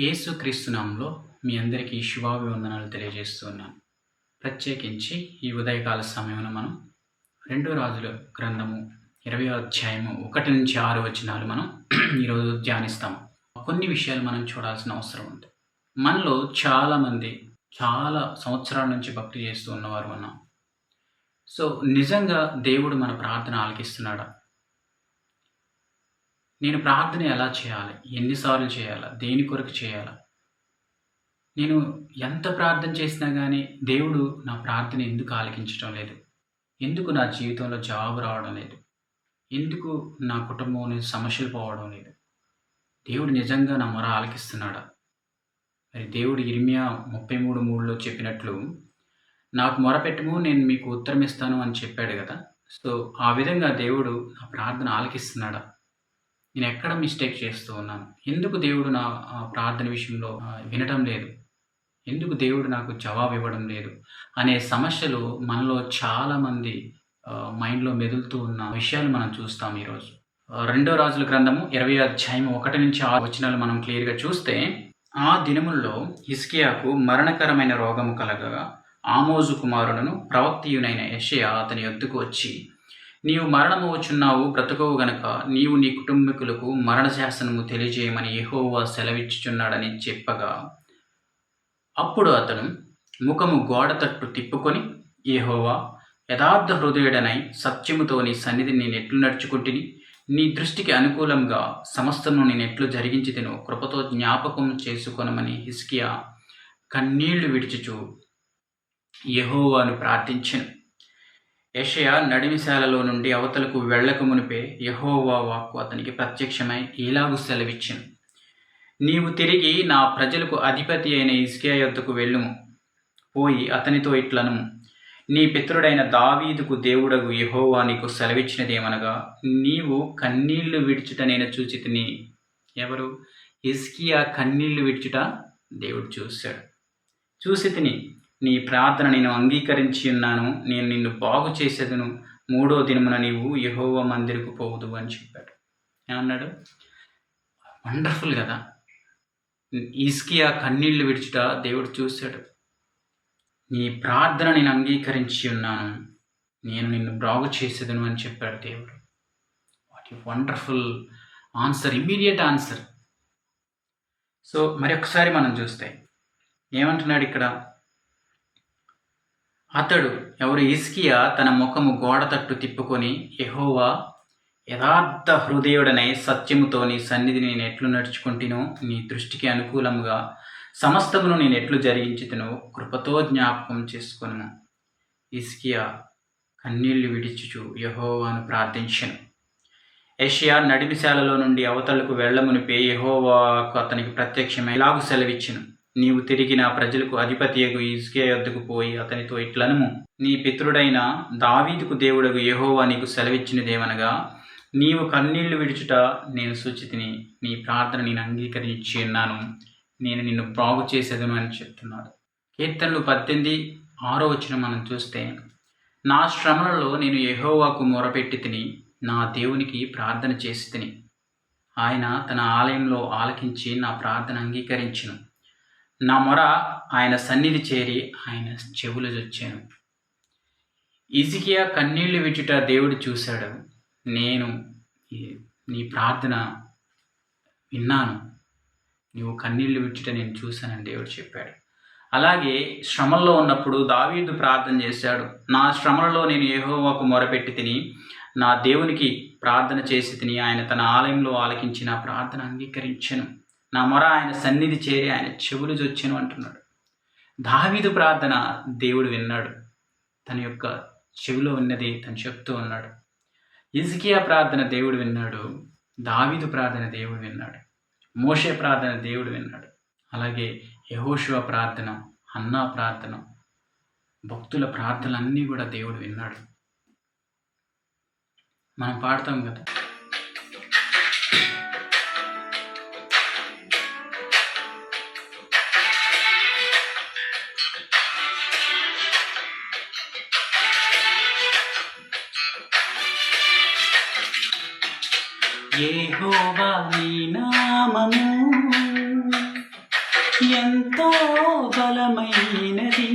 యేసుక్రీస్తునామంలో మీ అందరికీ శుభాభివందనాలు తెలియజేస్తున్నాను. ప్రత్యేకించి ఈ ఉదయకాల సమయంలో మనం రెండో రాజుల గ్రంథము ఇరవై అధ్యాయము ఒకటి నుంచి ఆరు వచనాలు మనం ఈరోజు ధ్యానిస్తాము. కొన్ని విషయాలు మనం చూడాల్సిన అవసరం ఉంది. మనలో చాలామంది చాలా సంవత్సరాల నుంచి భక్తి చేస్తూ ఉన్నవారు ఉన్నాం. సో నిజంగా దేవుడు మన ప్రార్థన ఆలకిస్తున్నాడా? నేను ప్రార్థన ఎలా చేయాలి? ఎన్నిసార్లు చేయాలా? దేని కొరకు చేయాలా? నేను ఎంత ప్రార్థన చేసినా కానీ దేవుడు నా ప్రార్థన ఎందుకు ఆలకించడం లేదు? ఎందుకు నా జీవితంలో జవాబు రావడం లేదు? ఎందుకు నా కుటుంబం సమస్యలు పోవడం లేదు? దేవుడు నిజంగా నా మొర ఆలకిస్తున్నాడా? మరి దేవుడు ఇరిమియా ముప్పై మూడు మూడులో చెప్పినట్లు నాకు మొరపెట్టము నేను మీకు ఉత్తరం ఇస్తాను అని చెప్పాడు కదా. సో ఆ విధంగా దేవుడు నా ప్రార్థన ఆలకిస్తున్నాడా? నేను ఎక్కడ మిస్టేక్ చేస్తూ ఉన్నాను? ఎందుకు దేవుడు నా ప్రార్థన విషయంలో వినటం లేదు? ఎందుకు దేవుడు నాకు జవాబు ఇవ్వడం లేదు? అనే సమస్యలు మనలో చాలామంది మైండ్లో మెదులుతూ ఉన్న విషయాలు మనం చూస్తాం ఈరోజు. రెండో రాజుల గ్రంథము ఇరవై అధ్యాయం ఒకటి నుంచి ఆరు వచనాలు మనం క్లియర్గా చూస్తే ఆ దినముల్లో హిస్కియాకు మరణకరమైన రోగము కలగగా ఆమోజు కుమారుడును ప్రవక్తియునైన యెషయా అతని యొద్దకు వచ్చి నీవు మరణము వచ్చున్నావు బ్రతకవు గనక. నీవు నీ కుటుంబీకులకు మరణశాసనము తెలియజేయమని యహోవా సెలవిచ్చుచున్నాడని చెప్పగా. అప్పుడు అతను ముఖము గోడ తట్టు తిప్పుకొని యెహోవా యథార్థ హృదయుడనై సత్యముతో నీ సన్నిధిని నేను ఎట్లు నడుచుకుంటుని? నీ దృష్టికి అనుకూలంగా సమస్తను నేను ఎట్లు జరిగించి తిను కృపతో జ్ఞాపకం చేసుకొనమని హిస్కియా కన్నీళ్ళు విడిచుచు యహోవాను ప్రార్థించను. యెషయా నడిమిశాలలో నుండి అవతలకు వెళ్ళక మునిపే యహోవా వాక్కు అతనికి ప్రత్యక్షమై ఇలాగు సెలవిచ్చింది నీవు తిరిగి నా ప్రజలకు అధిపతి అయిన ఇస్కియా యొద్దకు వెళ్ళుము. పోయి అతనితో ఇట్లను నీ పితరుడైన దావీదుకు దేవుడగు యహోవా నీకు సెలవిచ్చినదేమనగా నీవు కన్నీళ్ళు విడుచుట నేను చూచి తిని ఎవరు? ఇస్కియా కన్నీళ్ళు విడుచుట దేవుడు చూశాడు. చూసి తిని నీ ప్రార్థన నేను అంగీకరించి ఉన్నాను నేను నిన్ను బాగు చేసేదను. మూడో దినమున నీవు యహోవ మందిరకు పోవుదు అని చెప్పాడు. ఏమన్నాడు? వండర్ఫుల్ కదా. ఈస్కియా కన్నీళ్ళు విడుచుట దేవుడు చూశాడు. నీ ప్రార్థన నేను అంగీకరించి ఉన్నాను నేను నిన్ను బాగు చేసేదను అని చెప్పాడు దేవుడు. వాట్ ఈ wonderful answer immediate answer so మరి ఒకసారి మనం చూస్తే ఏమంటున్నాడు ఇక్కడ? అతడు ఎవరు ఇస్కియా తన ముఖము గోడ తట్టు తిప్పుకొని యహోవా యథార్థ హృదయుడనై సత్యముతో నీ సన్నిధిని నేను ఎట్లు నడుచుకుంటునో నీ దృష్టికి అనుకూలముగా సమస్తమును నేను ఎట్లు జరిగించుతునో కృపతో జ్ఞాపకం చేసుకును ఇస్కియా కన్నీళ్ళు విడిచుచు యహోవాను ప్రార్థించను. ఏషియా నడిమిశాలలో నుండి అవతలకు వెళ్ళమునిపే యహోవాకు అతనికి ప్రత్యక్షమై ఇలాగు సెలవిచ్చును. నీవు తిరిగి నా ప్రజలకు అధిపతియగు ఇస్కియా యొద్దకు పోయి అతనితో ఇట్లనుము. నీ పితృడైన దావీదుకు దేవుడగు యహోవా నీకు సెలవిచ్చినదేమనగా నీవు కన్నీళ్ళు విడుచుట నేను సూచితిని నీ ప్రార్థన నేను అంగీకరించి ఉన్నాను. నేను నిన్ను బాగు చేసేదను అని చెప్తున్నాడు. కీర్తనలు పద్దెనిమిది ఆరో వచ్చిన మనం చూస్తే నా శ్రమలలో నేను యహోవాకు మొరపెట్టి తిని నా దేవునికి ప్రార్థన చేసి తిని ఆయన తన ఆలయంలో ఆలకించి నా ప్రార్థన అంగీకరించును. నా మొర ఆయన సన్నిధి చేరి ఆయన చెవులు చొచ్చాను ఇసికియా కన్నీళ్ళు విచ్చుట దేవుడు చూశాడు. నేను నీ ప్రార్థన విన్నాను. నువ్వు కన్నీళ్ళు విచ్చుట నేను చూశానని దేవుడు చెప్పాడు. అలాగే శ్రమల్లో ఉన్నప్పుడు దావీదు ప్రార్థన చేశాడు. నా శ్రమలలో నేను ఏహోవాకు మొరపెట్టి తిని నా దేవునికి ప్రార్థన చేసి తిని ఆయన తన ఆలయంలో ఆలకించి నా ప్రార్థన అంగీకరించను. నా మొర ఆయన సన్నిధి చేరి ఆయన చెవులు చొచ్చెను అంటున్నాడు. దావీదు ప్రార్థన దేవుడు విన్నాడు. తన యొక్క చెవిలో ఉన్నది తను చెప్తూ ఉన్నాడు. ఇజ్కియా ప్రార్థన దేవుడు విన్నాడు. దావీదు ప్రార్థన దేవుడు విన్నాడు. మోషే ప్రార్థన దేవుడు విన్నాడు. అలాగే యహోశివ ప్రార్థన అన్నా ప్రార్థన భక్తుల ప్రార్థనలన్నీ కూడా దేవుడు విన్నాడు. మనం పాడతాం కదా? నీ నామము ఎంతో బలమైనది.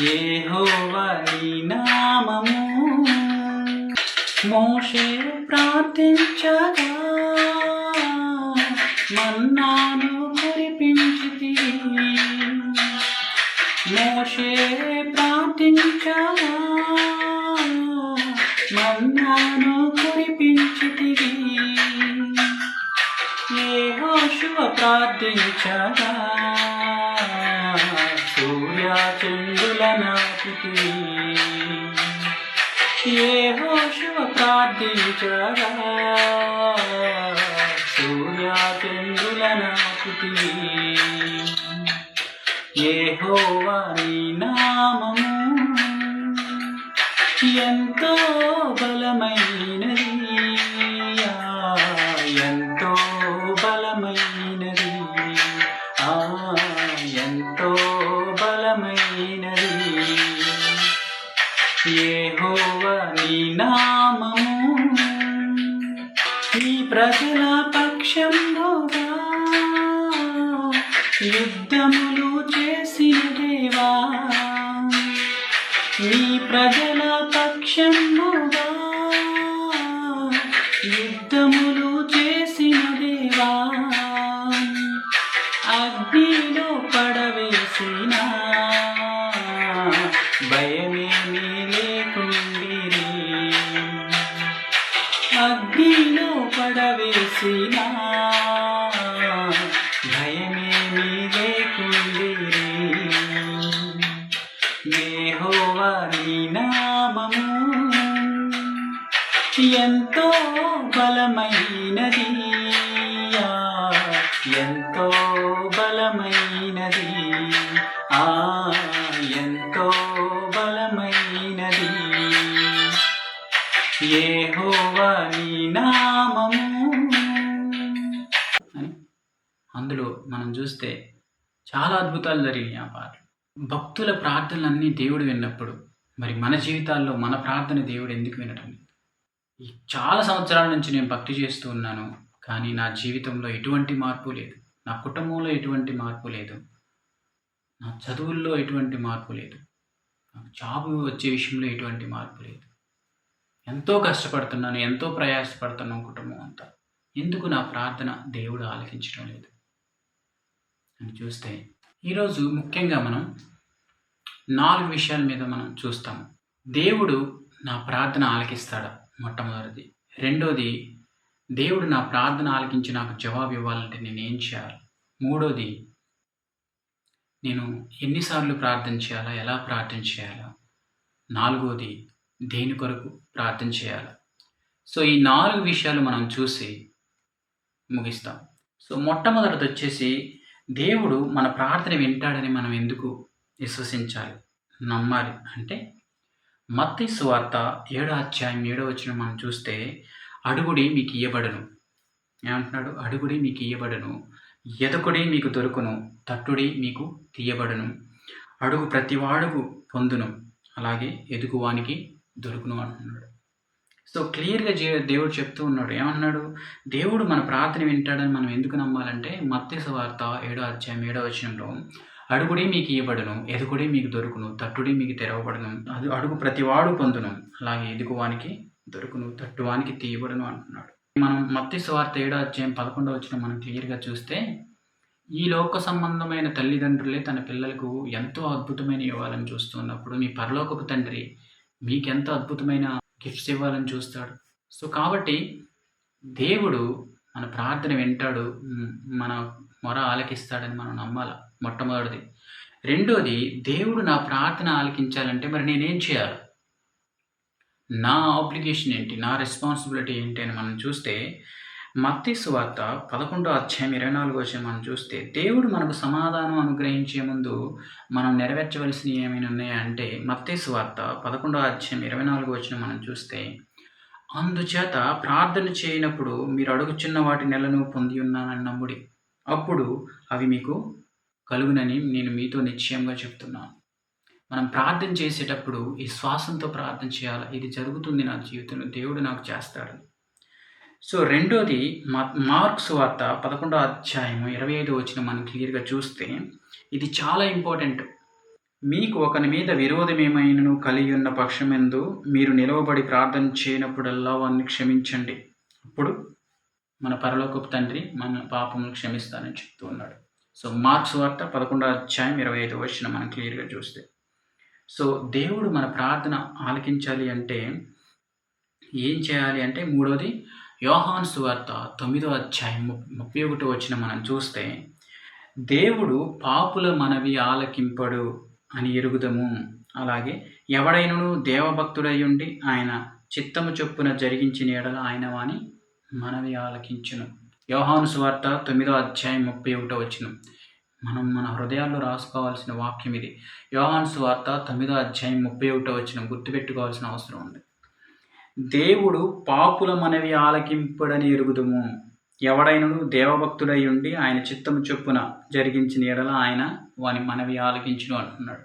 యెహోవా నామము మోషే ప్రార్థించగా. మన్నాను చంద్రుల నాటితివి యెహోవా నీ నామము ఎంతో బలమైనది. యుద్ధములు చేసిన దేవా. యెహోవా నామము. అని అందులో మనం చూస్తే చాలా అద్భుతాలు జరిగినాయి ఆ పాటలు భక్తుల ప్రార్థనలన్నీ దేవుడు విన్నప్పుడు మరి మన జీవితాల్లో మన ప్రార్థన దేవుడు ఎందుకు వినటం? లేదు? ఈ చాలా సంవత్సరాల నుంచి నేను భక్తి చేస్తూ ఉన్నాను కానీ నా జీవితంలో ఎటువంటి మార్పు లేదు. నా కుటుంబంలో ఎటువంటి మార్పు లేదు. నా చదువుల్లో ఎటువంటి మార్పు లేదు. నాకు జాబ్ వచ్చే విషయంలో ఎటువంటి మార్పు లేదు. ఎంతో కష్టపడుతున్నాను ఎంతో ప్రయాసపడుతున్నాం కుటుంబం అంతా. ఎందుకు నా ప్రార్థన దేవుడు ఆలకించడం లేదు? అని చూస్తే ఈరోజు ముఖ్యంగా మనం నాలుగు విషయాల మీద మనం చూస్తాము. దేవుడు నా ప్రార్థన ఆలకిస్తాడా? మొట్టమొదటిది. రెండోది దేవుడు నా ప్రార్థన ఆలకించి నాకు జవాబు ఇవ్వాలంటే నేను ఏం చేయాలి? మూడోది నేను ఎన్నిసార్లు ప్రార్థన చేయాలా? ఎలా ప్రార్థన చేయాలా? నాలుగోది దేని కొరకు ప్రార్థన చేయాలి? సో ఈ నాలుగు విషయాలు మనం చూసి ముగిస్తాం. సో మొట్టమొదటిది వచ్చేసి దేవుడు మన ప్రార్థన వింటాడని మనం ఎందుకు విశ్వసించాలి? నమ్మాలి. అంటే మత్తి సువార్త ఏడో అధ్యాయం ఏడో వచ్చిన మనం చూస్తే అడుగుడి మీకు ఇయ్యబడను. ఏమంటున్నాడు? అడుగుడి మీకు ఇయ్యబడను. ఎదకుడి మీకు దొరుకును. తట్టుడి మీకు తీయబడను. అడుగు ప్రతివాడుకు పొందును. అలాగే ఎదుగువానికి దొరుకును అంటున్నాడు. సో క్లియర్గా జే దేవుడు చెప్తూ ఉన్నాడు. ఏమన్నాడు? దేవుడు మన ప్రార్థన వింటాడని మనం ఎందుకు నమ్మాలంటే మత్స్య వార్త ఏడో అధ్యాయం ఏడో వచనంలో అడుగుడే మీకు ఇవ్వబడును ఎదుగుడే మీకు దొరుకును తట్టుడి మీకు తెరవబడును అది అడుగు ప్రతివాడు పొందును అలాగే ఎదుగువానికి దొరుకును తట్టువానికి తీయబడును అంటున్నాడు. మనం మత్స్య వార్త ఏడో అధ్యాయం పదకొండో వచ్చిన మనం క్లియర్గా చూస్తే ఈ లోక సంబంధమైన తల్లిదండ్రులే తన పిల్లలకు ఎంతో అద్భుతమైన ఇవ్వాలని చూస్తున్నప్పుడు మీ పరలోకపు తండ్రి మీకెంత అద్భుతమైన గిఫ్ట్స్ ఇవ్వాలని చూస్తాడు. సో కాబట్టి దేవుడు మన ప్రార్థన వింటాడు మన మొర ఆలకిస్తాడని మనం నమ్మాల మొట్టమొదటిది. రెండోది దేవుడు నా ప్రార్థన ఆలకించాలంటే మరి నేనేం చేయాలి? నా ఆబ్లిగేషన్ ఏంటి? నా రెస్పాన్సిబిలిటీ ఏంటి అని మనం చూస్తే మత్తయి వార్త పదకొండో అధ్యాయం ఇరవై నాలుగు వచ్చిన మనం చూస్తే దేవుడు మనకు సమాధానం అనుగ్రహించే ముందు మనం నెరవేర్చవలసినవి ఏమైనా ఉన్నాయా అంటే వార్త పదకొండో అధ్యాయం ఇరవై నాలుగు వచ్చిన మనం చూస్తే అందుచేత ప్రార్థన చేయనప్పుడు మీరు అడుగుచున్న వాటి నెలను పొంది ఉన్నానని నమ్ముడి. అప్పుడు అవి మీకు కలుగునని నేను మీతో నిశ్చయంగా చెప్తున్నాను. మనం ప్రార్థన చేసేటప్పుడు ఈ శ్వాసంతో ప్రార్థన చేయాలి? ఇది జరుగుతుంది నా జీవితంలో. దేవుడు నాకు చేస్తాడు. సో రెండోది మార్క్స్ వార్త పదకొండో అధ్యాయం ఇరవై ఐదు వచ్చిన మనం క్లియర్గా చూస్తే ఇది చాలా ఇంపార్టెంట్. మీకు ఒకని మీద విరోధం ఏమైనను కలిగి ఉన్న పక్షమెందు మీరు నిలవబడి ప్రార్థన చేయనప్పుడల్లా వారిని క్షమించండి. అప్పుడు మన పరలోకపు తండ్రి మన పాపమును క్షమిస్తానని చెప్తూ ఉన్నాడు. సో మార్క్స్ వార్త పదకొండో అధ్యాయం ఇరవై ఐదు వచ్చిన మనం క్లియర్గా చూస్తే. సో దేవుడు మన ప్రార్థన ఆలకించాలి అంటే ఏం చేయాలి అంటే మూడోది యోహాన్ సువార్త తొమ్మిదో అధ్యాయం ముప్పై ఒకటి వచ్చిన మనం చూస్తే దేవుడు పాపుల మనవి ఆలకింపడు అని ఎరుగుదము. అలాగే ఎవడైనను దేవభక్తుడై ఉండి ఆయన చిత్తము చొప్పున జరిగించిన ఎడల ఆయన వాని మనవి ఆలకించును. యోహాను సువార్త తొమ్మిదో అధ్యాయం ముప్పై ఒకటో వచ్చిన మనం మన హృదయాల్లో రాసుకోవాల్సిన వాక్యం ఇది. యోహాను సువార్త తొమ్మిదో అధ్యాయం ముప్పై ఒకటో వచ్చిన గుర్తుపెట్టుకోవాల్సిన అవసరం ఉంది. దేవుడు పాపుల మనవి ఆలకింపుడని ఎరుగుదుము. ఎవడైనను దేవభక్తుడై ఉండి ఆయన చిత్తము చొప్పున జరిగించిన ఎడల ఆయన వాని మనవి ఆలకించును అంటున్నాడు.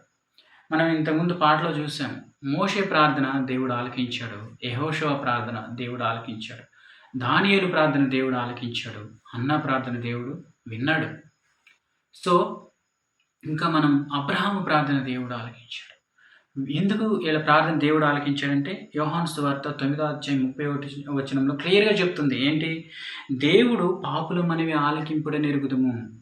మనం ఇంతకుముందు పాటలో చూసాం మోషే ప్రార్థన దేవుడు ఆలకించాడు యెహోషువ ప్రార్థన దేవుడు ఆలకించాడు దానియలు ప్రార్థన దేవుడు ఆలకించాడు అన్న ప్రార్థన దేవుడు విన్నాడు. సో ఇంకా మనం అబ్రహాము ప్రార్థన దేవుడు ఆలకించాడు. ఎందుకు ఇలా ప్రార్థన దేవుడు ఆలకించాడంటే యోహాన్స్ వార్త తొమ్మిదో అధ్యాయం ముప్పై ఒకటి వచనంలో క్లియర్గా చెప్తుంది. ఏంటి? దేవుడు పాపులు మనవి ఆలకింపుడని ఎరుగుదుము.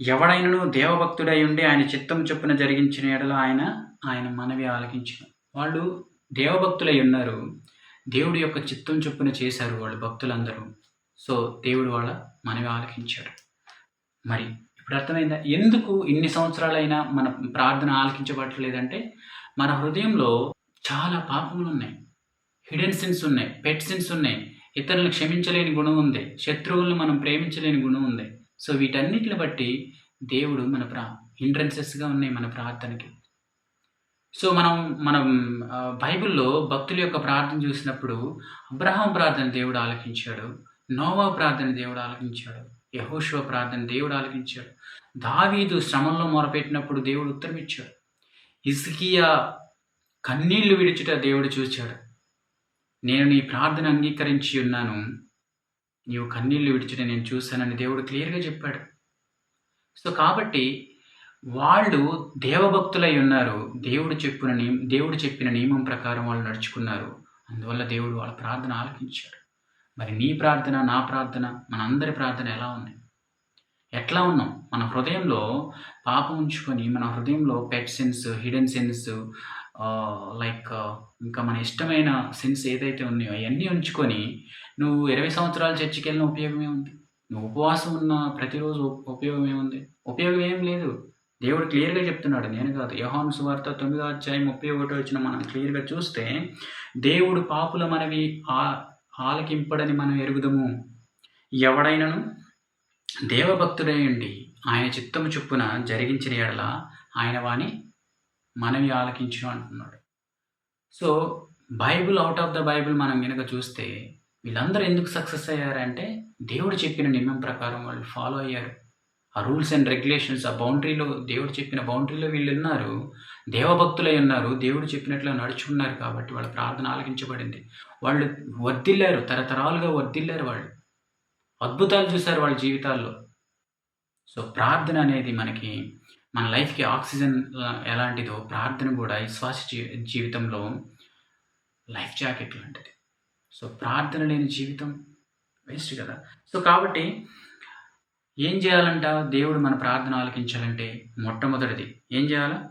ఎవడైనను దేవభక్తుడై ఉండి ఆయన చిత్తం చొప్పున జరిగించిన ఎడల ఆయన ఆయన మనవి ఆలకించిన. వాళ్ళు దేవభక్తులై ఉన్నారు దేవుడి యొక్క చిత్తం చొప్పున చేశారు వాళ్ళు భక్తులందరూ. సో దేవుడు వాళ్ళ మనవి ఆలకించాడు. మరి ఇప్పుడు అర్థమైందా? ఎందుకు ఇన్ని సంవత్సరాలైనా మన ప్రార్థన ఆలకించబట్టలేదంటే మన హృదయంలో చాలా పాపములు ఉన్నాయి హిడెన్ సిన్స్ ఉన్నాయి పెట్ సిన్స్ ఉన్నాయి. ఇతరులను క్షమించలేని గుణం ఉంది. శత్రువులను మనం ప్రేమించలేని గుణం ఉంది. సో వీటన్నిటిని బట్టి దేవుడు మన ప్రా హిండ్రెన్సెస్గా ఉన్నాయి మన ప్రార్థనకి. సో మనం మనం బైబిల్లో భక్తుల యొక్క ప్రార్థన చూసినప్పుడు అబ్రహాం ప్రార్థన దేవుడు ఆలకించాడు. నోవా ప్రార్థన దేవుడు ఆలకించాడు. యహోశివ ప్రార్థన దేవుడు ఆలకించాడు. దావీదు శ్రమంలో మొరపెట్టినప్పుడు దేవుడు ఉత్తరమిచ్చాడు. ఇచ్చాడు కన్నీళ్ళు విడిచుట దేవుడు చూచాడు. నేను నీ ప్రార్థన అంగీకరించి ఉన్నాను. నీవు కన్నీళ్ళు విడిచుట నేను చూశానని దేవుడు క్లియర్గా చెప్పాడు. సో కాబట్టి వాళ్ళు దేవభక్తులై ఉన్నారు. దేవుడు చెప్పిన నియమ దేవుడు చెప్పిన నియమం ప్రకారం వాళ్ళు నడుచుకున్నారు. అందువల్ల దేవుడు వాళ్ళ ప్రార్థన ఆలకించాడు. మరి నీ ప్రార్థన నా ప్రార్థన మనందరి ప్రార్థన ఎలా ఉన్నాయి ఎట్లా ఉన్నాం? మన హృదయంలో పాపం ఉంచుకొని మన హృదయంలో pet sense hidden sense like ఇంకా మన ఇష్టమైన సెన్స్ ఏదైతే ఉన్నాయో అవన్నీ ఉంచుకొని నువ్వు ఇరవై సంవత్సరాలు చర్చికి వెళ్ళిన ఉపయోగం ఏముంది? నువ్వు ఉపవాసం ఉన్న ప్రతిరోజు ఉపయోగం ఏముంది? ఉపయోగం ఏం లేదు. దేవుడు క్లియర్గా చెప్తున్నాడు నేను కాదు. యహాను సువార్త తొమ్మిదో అధ్యాయం ముప్పై ఒకటో వచ్చిన మనం క్లియర్గా చూస్తే దేవుడు పాపుల మనవి ఆ ఆలకింపడని మనం ఎరుగుదము. ఎవడైనను? దేవభక్తుడైండి ఆయన చిత్తము చొప్పున జరిగించిన ఎడల ఆయన వాణి మనవి ఆలకించు అంటున్నాడు. So Bible out of the Bible మనం కనుక చూస్తే వీళ్ళందరూ ఎందుకు సక్సెస్ అయ్యారంటే దేవుడు చెప్పిన నియమం ప్రకారం వాళ్ళు ఫాలో అయ్యారు. ఆ రూల్స్ అండ్ రెగ్యులేషన్స్ ఆ బౌండరీలో దేవుడు చెప్పిన బౌండరీలో వీళ్ళు ఉన్నారు. దేవభక్తులై ఉన్నారు. దేవుడు చెప్పినట్లు నడుచుకున్నారు కాబట్టి వాళ్ళ ప్రార్థన ఆలకించబడింది. వాళ్ళు వర్దిల్లారు తరతరాలుగా వర్దిల్లారు వాళ్ళు. అద్భుతాలు చూశారు వాళ్ళ జీవితాల్లో. సో ప్రార్థన అనేది మనకి మన లైఫ్కి ఆక్సిజన్ ఎలాంటిదో ప్రార్థన కూడా ఈ శ్వాస జీవితంలో లైఫ్ జాకెట్ లాంటిది. సో ప్రార్థన లేని జీవితం వేస్ట్ కదా. సో కాబట్టి ఏం చేయాలంట? దేవుడు మన ప్రార్థన ఆలకించాలంటే మొట్టమొదటిది ఏం చేయాలా?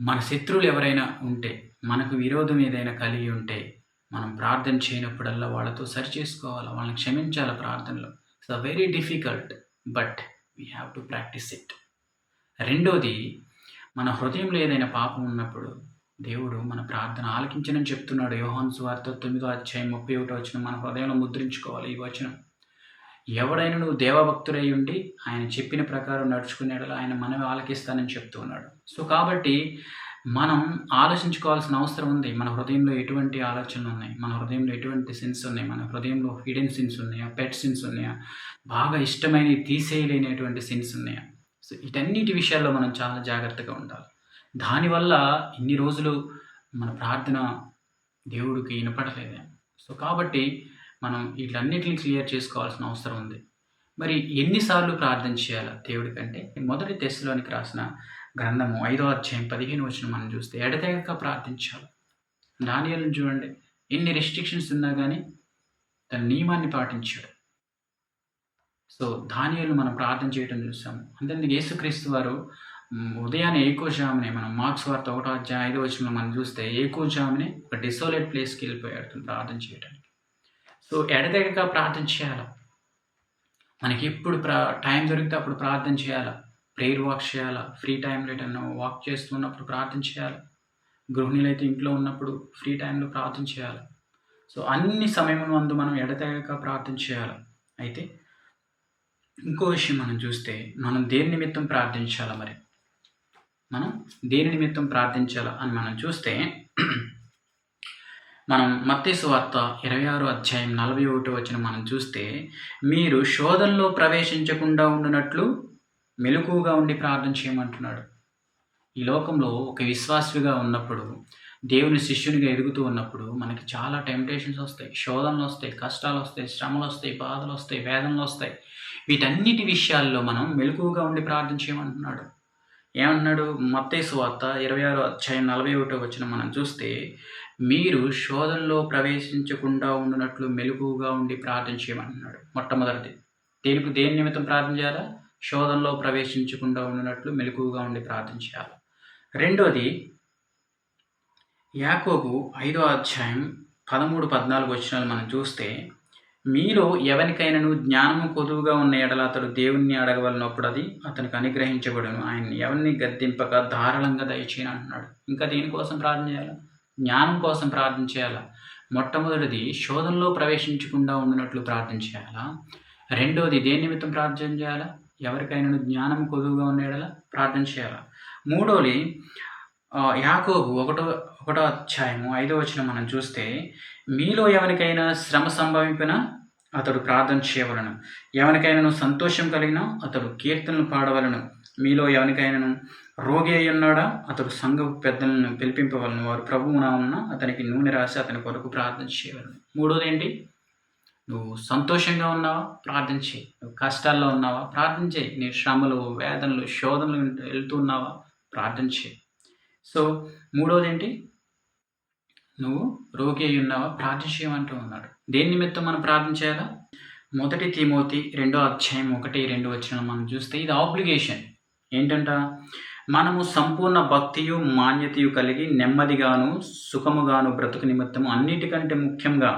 మన శత్రువులు ఎవరైనా ఉంటే మనకు విరోధం ఏదైనా కలిగి ఉంటే మనం ప్రార్థన చేయనప్పుడల్లా వాళ్ళతో సరి చేసుకోవాలి? వాళ్ళని క్షమించాలి ప్రార్థనలో? It's a very difficult but we have to practise it రెండోది మన హృదయంలో ఏదైనా పాపం ఉన్నప్పుడు దేవుడు మన ప్రార్థన ఆలకించనని చెప్తున్నాడు. యోహాన్ సువార్త తొమ్మిదో అధ్యాయం ముప్పై ఒకటో వచ్చిన మన హృదయంలో ముద్రించుకోవాలి ఈ వచనం. ఎవడైనా నువ్వు దేవభక్తుడై ఉండి ఆయన చెప్పిన ప్రకారం నడుచుకునేడలో ఆయన మనమే ఆలకిస్తానని చెప్తూ ఉన్నాడు. సో కాబట్టి మనం ఆలోచించుకోవాల్సిన అవసరం ఉంది. మన హృదయంలో ఎటువంటి ఆలోచనలు ఉన్నాయి? మన హృదయంలో ఎటువంటి సిన్స్ ఉన్నాయి? మన హృదయంలో హిడెన్ సిన్స్ ఉన్నాయా? పెట్ సిన్స్ ఉన్నాయా? బాగా ఇష్టమైనవి తీసేయలేనటువంటి సిన్స్ ఉన్నాయా? సో ఇటన్నిటి విషయాల్లో మనం చాలా జాగ్రత్తగా ఉండాలి. దానివల్ల ఇన్ని రోజులు మన ప్రార్థన దేవుడికి వినపడలేదే. సో కాబట్టి మనం వీటన్నిటిని క్లియర్ చేసుకోవాల్సిన అవసరం ఉంది. మరి ఎన్నిసార్లు ప్రార్థన చేయాలా దేవుడి కంటే? మొదటి తెశలోనికి రాసిన గ్రంథము ఐదో అధ్యాయం పదిహేను వచ్చిన మనం చూస్తే ఎడతెగక ప్రార్థించాలి దానియాలను చూడండి ఎన్ని రెస్ట్రిక్షన్స్ ఉన్నా కానీ తన నియమాన్ని పాటించాడు. సో ధాన్యాలు మనం ప్రార్థన చేయడం చూసాము. అంతేందుకు యేసుక్రీస్తు వారు ఉదయాన్నే ఏకోజామునే మనం మార్క్స్ వార్త ఒకటో అధ్యాయం ఐదో వచ్చిన మనం చూస్తే ఏకోజామునే ఒక డిసోలేట్ ప్లేస్కి వెళ్ళిపోయాడు ప్రార్థన చేయడానికి సో ఎడతెగక ప్రార్థన చేయాలి? మనకి ఎప్పుడు ప్రా టైం దొరికితే అప్పుడు ప్రార్థన చేయాలా? ప్రేయర్ వాక్ చేయాలా? ఫ్రీ టైంలో ఎటన్నా వాక్ చేస్తున్నప్పుడు ప్రార్థన చేయాలి? గృహిణులు అయితే ఇంట్లో ఉన్నప్పుడు ఫ్రీ టైంలో ప్రార్థన చేయాలి? సో అన్ని సమయం మందు మనం ఎడతెగక ప్రార్థన చేయాలి? అయితే ఇంకో విషయం మనం చూస్తే మనం దేని నిమిత్తం ప్రార్థించాలా మరి? మనం దేని నిమిత్తం ప్రార్థించాలా అని మనం చూస్తే మనం మత్తేసు వార్త ఇరవై ఆరు అధ్యాయం నలభై ఒకటి వచ్చిన మనం చూస్తే మీరు శోధనలో ప్రవేశించకుండా ఉండునట్లు మెలకుగా ఉండి ప్రార్థన చేయమంటున్నాడు. ఈ లోకంలో ఒక విశ్వాసుగా ఉన్నప్పుడు దేవుని శిష్యునిగా ఎదుగుతూ ఉన్నప్పుడు మనకి చాలా టెంప్టేషన్స్ వస్తాయి. శోధనలు వస్తాయి కష్టాలు వస్తాయి శ్రమలు వస్తాయి బాధలు వస్తాయి వేదనలు వస్తాయి. వీటన్నిటి విషయాల్లో మనం మెలకుగా ఉండి ప్రార్థన చేయమంటున్నాడు. ఏమంటున్నాడు? మత్తేసు వార్త ఇరవై ఆరు అధ్యాయం నలభై ఒకటో వచ్చిన మనం చూస్తే మీరు శోధనలో ప్రవేశించకుండా ఉండినట్లు మెలకుగా ఉండి ప్రార్థన చేయమంటున్నాడు మొట్టమొదటిది. దేనికి దేని నిమిత్తం ప్రార్థన చేయాలా? శోధనలో ప్రవేశించకుండా ఉన్నట్లు మెలకువగా ఉండి ప్రార్థన చేయాలి. రెండోది యాకోబు ఐదో అధ్యాయం పదమూడు పద్నాలుగు వచ్చినాలు మనం చూస్తే మీలో ఎవరికైనాను జ్ఞానము కొదువుగా ఉన్న ఎడల అతడు దేవుణ్ణి అడగవలనప్పుడు అది అతనికి అనుగ్రహించబడును. ఆయన్ని ఎవరిని గద్దింపక ధారాళంగా దయచేయను అంటున్నాడు. ఇంకా దేనికోసం ప్రార్థన చేయాలా? జ్ఞానం కోసం ప్రార్థన చేయాలా? మొట్టమొదటిది శోధనలో ప్రవేశించకుండా ఉండినట్లు ప్రార్థన చేయాలా? రెండోది దేని నిమిత్తం ప్రార్థన చేయాలా? ఎవరికైనా జ్ఞానం కొదువుగా ఉండేలా ప్రార్థన చేయాలా? మూడోది యాకోబు ఒకటో ఒకటో అధ్యాయము ఐదో వచ్చిన మనం చూస్తే మీలో ఎవరికైనా శ్రమ సంభవింపిన అతడు ప్రార్థన చేయవలను. ఎవరికైనాను సంతోషం కలిగినా అతడు కీర్తనలు పాడవలను. మీలో ఎవరికైనాను రోగి అయి ఉన్నాడా? అతడు సంఘ పెద్దలను పిలిపింపవలను. వారు ప్రభువున ఉన్న అతనికి నూనె రాసి అతని కొరకు ప్రార్థన చేయవలను. మూడోది ఏంటి? నువ్వు సంతోషంగా ఉన్నావా? ప్రార్థన చేయి నువ్వు కష్టాల్లో ఉన్నావా? ప్రార్థన చేయి నీ శ్రమలు వేదనలు శోధనలు వెళ్తూ ఉన్నావా? ప్రార్థన చేయి సో మూడోది ఏంటి నువ్వు రోగి అయి ఉన్నావా? ప్రార్థన చేయమంటూ ఉన్నాడు. దేని నిమిత్తం మనం ప్రార్థన చేయాలా మొదటి తిమోతి రెండో అధ్యాయం ఒకటి రెండు వచ్చిన మనం చూస్తే ఇది ఆబ్లిగేషన్ ఏంటంట? మనము సంపూర్ణ భక్తియు మాన్యతయు కలిగి నెమ్మదిగాను సుఖముగాను బ్రతుకు నిమిత్తము అన్నిటికంటే ముఖ్యంగా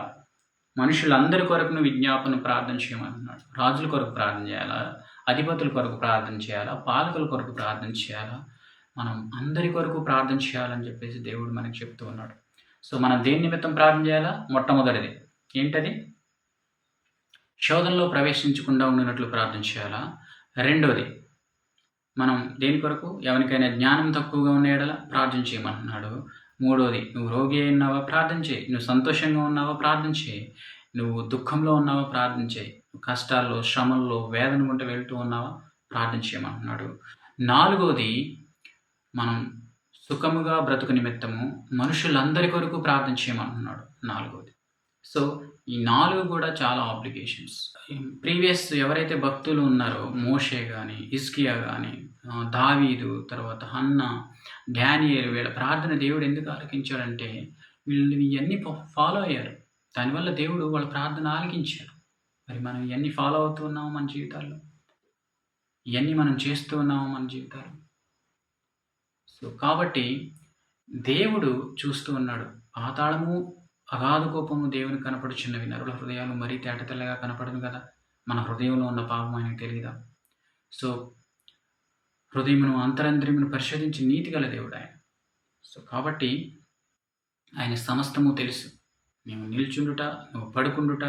మనుషులందరి కొరకును విజ్ఞాపన ప్రార్థన చేయమంటున్నాడు రాజుల కొరకు ప్రార్థన చేయాలా? అధిపతుల కొరకు ప్రార్థన చేయాలా? పాలకుల కొరకు ప్రార్థన చేయాలా? మనం అందరి కొరకు ప్రార్థన చేయాలని చెప్పేసి దేవుడు మనకి చెప్తూ ఉన్నాడు. సో మనం దేని నిమిత్తం ప్రార్థన చేయాలా? మొట్టమొదటిది. ఏంటది? శోధనలో ప్రవేశించకుండా ఉండినట్లు ప్రార్థన చేయాలా? రెండోది మనం దేని కొరకు? ఎవరికైనా జ్ఞానం తక్కువగా ఉన్న ప్రార్థన చేయమంటున్నాడు మూడోది నువ్వు రోగి అయి ఉన్నావా ప్రార్థన చేయి నువ్వు సంతోషంగా ఉన్నావా? ప్రార్థన చేయి నువ్వు దుఃఖంలో ఉన్నావా? ప్రార్థన చేయి కష్టాల్లో శ్రమల్లో వేదన గుంట వెళ్తూ ఉన్నావా? ప్రార్థన చేయమంటున్నాడు నాలుగోది మనం సుఖముగా బ్రతుకు నిమిత్తము మనుషులందరి కొరకు ప్రార్థన చేయమంటున్నాడు నాలుగోది. సో ఈ నాలుగు కూడా చాలా ఆబ్లిగేషన్స్ ప్రీవియస్ ఎవరైతే భక్తులు ఉన్నారో మోషే కానీ ఇస్కియా కానీ దావీదు తర్వాత హన్న డానియల్ వీళ్ళ ప్రార్థన దేవుడు ఎందుకు ఆలకించాడంటే వీళ్ళు ఇవన్నీ ఫాలో అయ్యారు. దానివల్ల దేవుడు వాళ్ళ ప్రార్థన ఆలకించాడు. మరి మనం ఇవన్నీ ఫాలో అవుతూ ఉన్నాము మన జీవితాల్లో? ఇవన్నీ మనం చేస్తూ ఉన్నాము మన జీవితాలు సో కాబట్టి దేవుడు చూస్తూ ఉన్నాడు. పాతాళము అగాధ కోపము దేవుని కనపడుచున్నవి. నరుల హృదయాలు మరీ తేటతెల్లగా కనపడదు కదా? మన హృదయంలో ఉన్న పాపం ఆయనకు తెలియదా సో హృదయమును అంతరంద్రియమును పరిశోధించి నీతి గల దేవుడు ఆయన. సో కాబట్టి ఆయన సమస్తము తెలుసు. నీవు నిల్చుండుట నువ్వు పడుకుండుట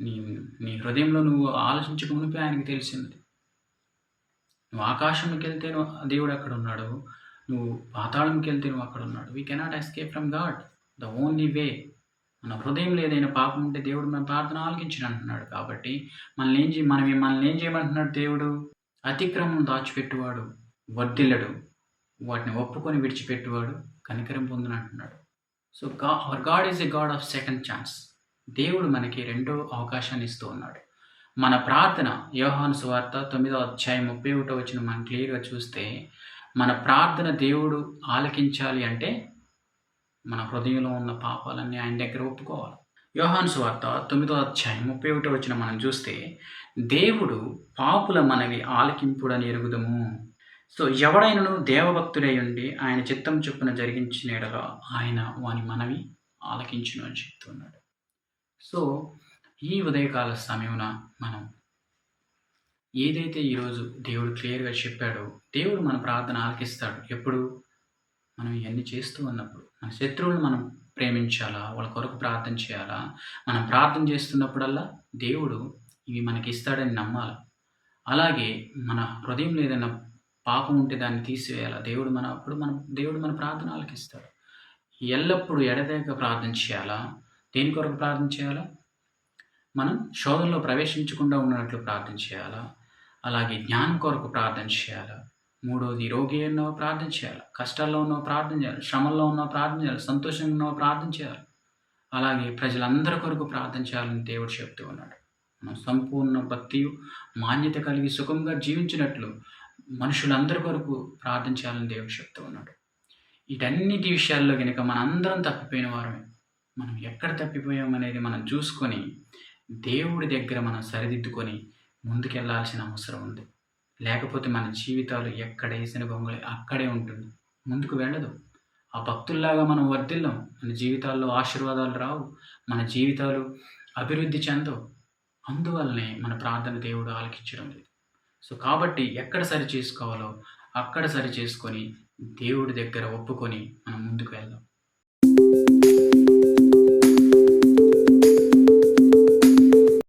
నీ నీ హృదయంలో నువ్వు ఆలోచించక మునిపే ఆయనకి తెలిసింది నువ్వు ఆకాశంకి వెళ్తే నువ్వు దేవుడు అక్కడ ఉన్నాడు నువ్వు పాతాళంకి వెళ్తే నువ్వు అక్కడ ఉన్నాడు we cannot escape from God the only way మన హృదయంలో ఏదైనా పాపం ఉంటే దేవుడు మన ప్రార్థన ఆలకించిన అంటున్నాడు. కాబట్టి మనల్ని ఏం చేయ మనం మనల్ని ఏం చేయమంటున్నాడు దేవుడు? అతిక్రమం దాచిపెట్టువాడు వర్ధిల్లడు. వాటిని ఒప్పుకొని విడిచిపెట్టువాడు కనికరం పొందును అంటున్నాడు. సో గా our God is a God of second chance దేవుడు మనకి రెండో అవకాశాన్ని ఇస్తూ ఉన్నాడు. మన ప్రార్థన యోహాను సువార్త తొమ్మిదో అధ్యాయం ముప్పై ఒకటో వచ్చిన మనం క్లియర్గా చూస్తే మన ప్రార్థన దేవుడు ఆలకించాలి అంటే మన హృదయంలో ఉన్న పాపాలన్నీ ఆయన దగ్గర ఒప్పుకోవాలి. యోహాను వార్త తొమ్మిదో అధ్యాయం ముప్పై ఒకటో వచ్చిన మనం చూస్తే దేవుడు పాపుల మనవి ఆలకింపుడని ఎరుగుదము. సో ఎవడైనను దేవభక్తుడై ఉండి ఆయన చిత్తం చొప్పున జరిగించిన ఎడలో ఆయన వాని మనవి ఆలకించును అని చెప్తున్నాడు. సో ఈ ఉదయకాల సమయమున మనం ఏదైతే ఈరోజు దేవుడు క్లియర్గా చెప్పాడో దేవుడు మన ప్రార్థన ఆలకిస్తాడు. ఎప్పుడు? మనం ఇవన్నీ చేస్తూ ఉన్నప్పుడు. మన శత్రువులను మనం ప్రేమించాలా? వాళ్ళ కొరకు ప్రార్థన చేయాలా? మనం ప్రార్థన చేస్తున్నప్పుడల్లా దేవుడు ఇవి మనకి ఇస్తాడని నమ్మాలి? అలాగే మన హృదయంలో ఏదైనా పాపం ఉంటే దాన్ని తీసివేయాలా? దేవుడు మన అప్పుడు మన దేవుడు మన ప్రార్థన ఆలకిస్తాడు ఎల్లప్పుడూ ఎడతెగక ప్రార్థన చేయాలా? దేని కొరకు ప్రార్థన చేయాలా? మనం శోధనలో ప్రవేశించకుండా ఉన్నట్లు ప్రార్థన చేయాలా? అలాగే జ్ఞానం కొరకు ప్రార్థన చేయాలా? మూడోది రోగి ఉన్నవ ప్రార్థన చేయాలి. కష్టాల్లో ఉన్న ప్రార్థన చేయాలి. శ్రమల్లో ఉన్న ప్రార్థన చేయాలి. సంతోషంగా ఉన్నవ ప్రార్థన చేయాలి. అలాగే ప్రజలందరి కొరకు ప్రార్థన చేయాలని దేవుడు చెప్తూ ఉన్నాడు. మనం సంపూర్ణ భక్తి మాన్యత కలిగి సుఖంగా జీవించినట్లు మనుషులందరి కొరకు ప్రార్థన చేయాలని దేవుడు చెప్తూ ఉన్నాడు. వీటన్నిటి విషయాల్లో కనుక మనందరం తప్పిపోయిన వారమే. మనం ఎక్కడ తప్పిపోయామనేది మనం చూసుకొని దేవుడి దగ్గర మనం సరిదిద్దుకొని ముందుకెళ్ళాల్సిన అవసరం ఉంది. లేకపోతే మన జీవితాలు ఎక్కడ వేసిన గొంగళి అక్కడే ఉంటుంది. ముందుకు వెళ్ళదు. ఆ భక్తుల్లాగా మనం వర్ధిల్లం. మన జీవితాల్లో ఆశీర్వాదాలు రావు. మన జీవితాలు అభివృద్ధి చెందవు. అందువల్లనే మన ప్రార్థన దేవుడు ఆలకించడం లేదు. సో కాబట్టి ఎక్కడ సరి చేసుకోవాలో అక్కడ సరి చేసుకొని దేవుడి దగ్గర ఒప్పుకొని మనం ముందుకు వెళ్దాం.